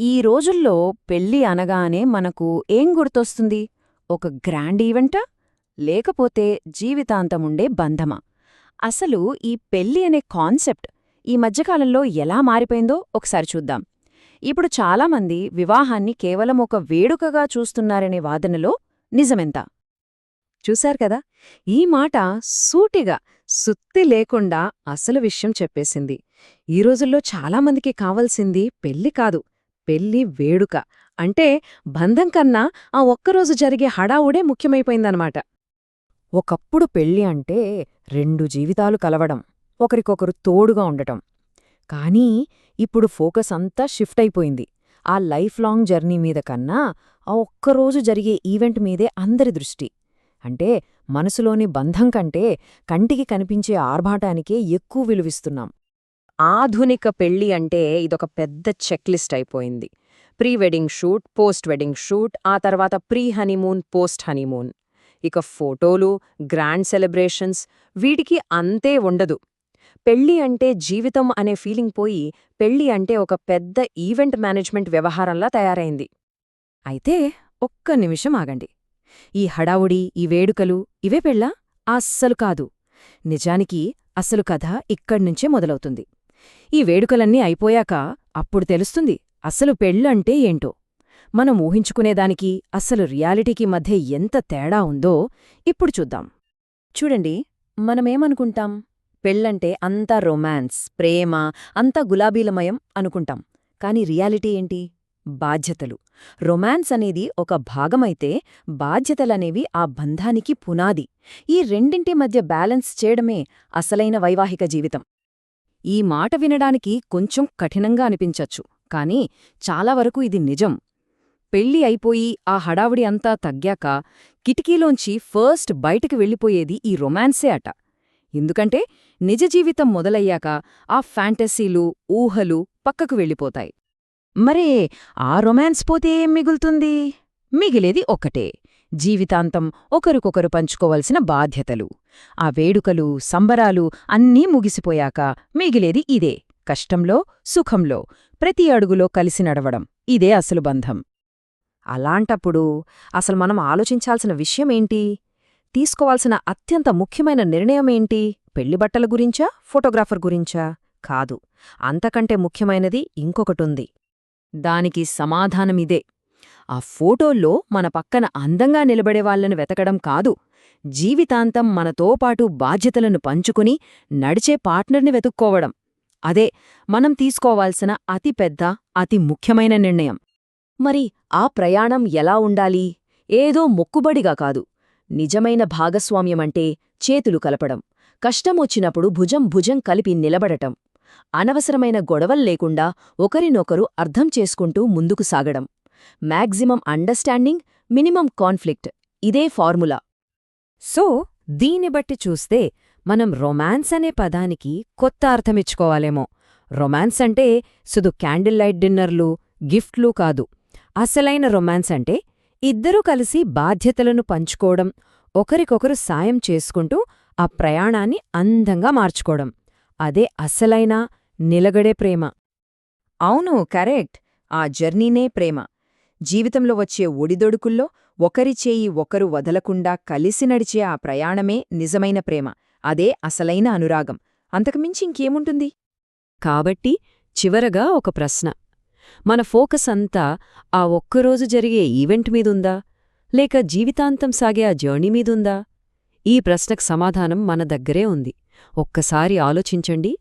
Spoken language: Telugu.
ఈ రోజుల్లో పెళ్ళి అనగానే మనకు ఏం గుర్తొస్తుంది? ఒక గ్రాండ్ ఈవెంటా? లేకపోతే జీవితాంతముండే బంధమా? అసలు ఈ పెళ్ళి అనే కాన్సెప్ట్ ఈ మధ్యకాలంలో ఎలా మారిపోయిందో ఒకసారి చూద్దాం. ఇప్పుడు చాలామంది వివాహాన్ని కేవలం ఒక వేడుకగా చూస్తున్నారనే వాదనలో నిజమెంత? చూశారు కదా? ఈ మాట సూటిగా సుత్తి లేకుండా అసలు విషయం చెప్పేసింది. ఈ రోజుల్లో చాలామందికి కావలసింది పెళ్ళి కాదు. పెళ్ళి వేడుక. అంటే బంధం కన్నా ఆ ఒక్కరోజు జరిగే హడావుడే ముఖ్యమైపోయిందనమాట. ఒకప్పుడు పెళ్ళి అంటే రెండు జీవితాలు కలవడం ఒకరికొకరు తోడుగా ఉండటం. కానీ ఇప్పుడు ఫోకస్ అంతా షిఫ్ట్ అయిపోయింది. ఆ లైఫ్ లాంగ్ జర్నీ మీద కన్నా ఆ ఒక్కరోజు జరిగే ఈవెంట్ మీదే అందరి దృష్టి. అంటే మనసులోని బంధం కంటే కంటికి కనిపించే ఆర్భాటానికే ఎక్కువ విలువిస్తున్నాం. ఆధునిక పెళ్ళి అంటే ఇదొక పెద్ద చెక్లిస్ట్ అయిపోయింది. Pre wedding shoot post wedding shoot ఆ తర్వాత ప్రీ హనీమూన్ పోస్ట్ హనీమూన్. ఇక ఫోటోలు గ్రాండ్ సెలబ్రేషన్స్ వీటికి అంతే ఉండదు. పెళ్ళి అంటే జీవితం అనే ఫీలింగ్ పోయి పెళ్ళి అంటే ఒక పెద్ద ఈవెంట్ మేనేజ్మెంట్ వ్యవహారంలా తయారైంది. అయితే ఒక్క నిమిషం ఆగండి. ఈ హడావుడి ఈ వేడుకలు ఇవే పెళ్ళా? అస్సలు కాదు. నిజానికి అసలు కథ ఇక్కడ్నుంచే మొదలవుతుంది. ఈ వేడుకలన్నీ అయిపోయాక అప్పుడు తెలుస్తుంది అసలు పెళ్ళంటే ఏంటో. మనం ఊహించుకునేదానికి అసలు రియాలిటీకి మధ్య ఎంత తేడా ఉందో ఇప్పుడు చూద్దాం. చూడండి మనమేమనుకుంటాం? పెళ్ళంటే అంతా రొమాన్స్ ప్రేమ అంతా గులాబీలమయం అనుకుంటాం. కాని రియాలిటీ ఏంటి? బాధ్యతలు. రొమాన్స్ అనేది ఒక భాగమైతే బాధ్యతలనేవి ఆ బంధానికి పునాది. ఈ రెండింటి మధ్య బ్యాలెన్స్ చేయడమే అసలైన వైవాహిక జీవితం. ఈ మాట వినడానికి కొంచెం కఠినంగా అనిపించచ్చు కాని చాలా వరకు ఇది నిజం. పెళ్ళి అయిపోయి ఆ హడావుడి అంతా తగ్గాక కిటికీలోంచి ఫస్ట్ బయటికి వెళ్ళిపోయేది ఈ రొమాన్సే అట. ఎందుకంటే నిజ జీవితం మొదలయ్యాక ఆ ఫ్యాంటసీలు ఊహలు పక్కకు వెళ్ళిపోతాయి. మరే ఆ రొమాన్స్ పోతే ఏం మిగులుతుంది? మిగిలేది ఒక్కటే. జీవితాంతం ఒకరికొకరు పంచుకోవలసిన బాధ్యతలు. ఆ వేడుకలు సంబరాలు అన్నీ ముగిసిపోయాక మిగిలేది ఇదే కష్టంలో సుఖంలో ప్రతి అడుగులో కలిసి నడవడం. ఇదే అసలు బంధం. అలాంటప్పుడు అసలు మనం ఆలోచించాల్సిన విషయమేంటి తీసుకోవాల్సిన అత్యంత ముఖ్యమైన నిర్ణయమేంటి పెళ్ళిబట్టల గురించా ఫోటోగ్రాఫర్ గురించా? కాదు అంతకంటే ముఖ్యమైనది ఇంకొకటుంది. దానికి సమాధానమిదే. ఆ ఫోటోల్లో మన పక్కన అందంగా నిలబడేవాళ్ళను వెతకడం కాదు. జీవితాంతం మనతో పాటు బాధ్యతలను పంచుకుని నడిచే పార్ట్నర్ని వెతుక్కోవడం. అదే మనం తీసుకోవాల్సిన అతి పెద్ద అతి ముఖ్యమైన నిర్ణయం. మరి ఆ ప్రయాణం ఎలా ఉండాలి? ఏదో మొక్కుబడిగా కాదు. నిజమైన భాగస్వామ్యమంటే చేతులు కలపడం. కష్టమొచ్చినప్పుడు భుజం భుజం కలిపి నిలబడటం. అనవసరమైన గొడవల్లేకుండా ఒకరినొకరు అర్థం చేసుకుంటూ ముందుకు సాగడం. Maximum understanding minimum conflict. ఇదే ఫార్ములా. సో దీన్ని బట్టి చూస్తే మనం రొమాన్స్ అనే పదానికి కొత్త అర్థమిచ్చుకోవాలేమో రొమాన్స్ అంటే సుదు క్యాండిల్ లైట్ డిన్నర్లు గిఫ్ట్లు కాదు. అసలైన రొమాన్స్ అంటే ఇద్దరూ కలిసి బాధ్యతలను పంచుకోవడం ఒకరికొకరు సాయం చేసుకుంటూ ఆ ప్రయాణాన్ని అందంగా మార్చుకోవడం. అదే అసలైన నిలగడే ప్రేమ. అవును కరెక్ట్. ఆ జర్నీనే ప్రేమ. జీవితంలో వచ్చే ఒడిదొడుకుల్లో ఒకరి చేయి ఒకరు వదలకుండా కలిసి నడిచే ఆ ప్రయాణమే నిజమైన ప్రేమ. అదే అసలైన అనురాగం. అంతకుమించి ఇంకేముంటుంది? కాబట్టి చివరగా ఒక ప్రశ్న. మన ఫోకస్ అంతా ఆ ఒక్కరోజు జరిగే ఈవెంట్ మీదుందా? లేక జీవితాంతం సాగే ఆ జర్నీ మీదుందా? ఈ ప్రశ్నకు సమాధానం మన దగ్గరే ఉంది. ఒక్కసారి ఆలోచించండి.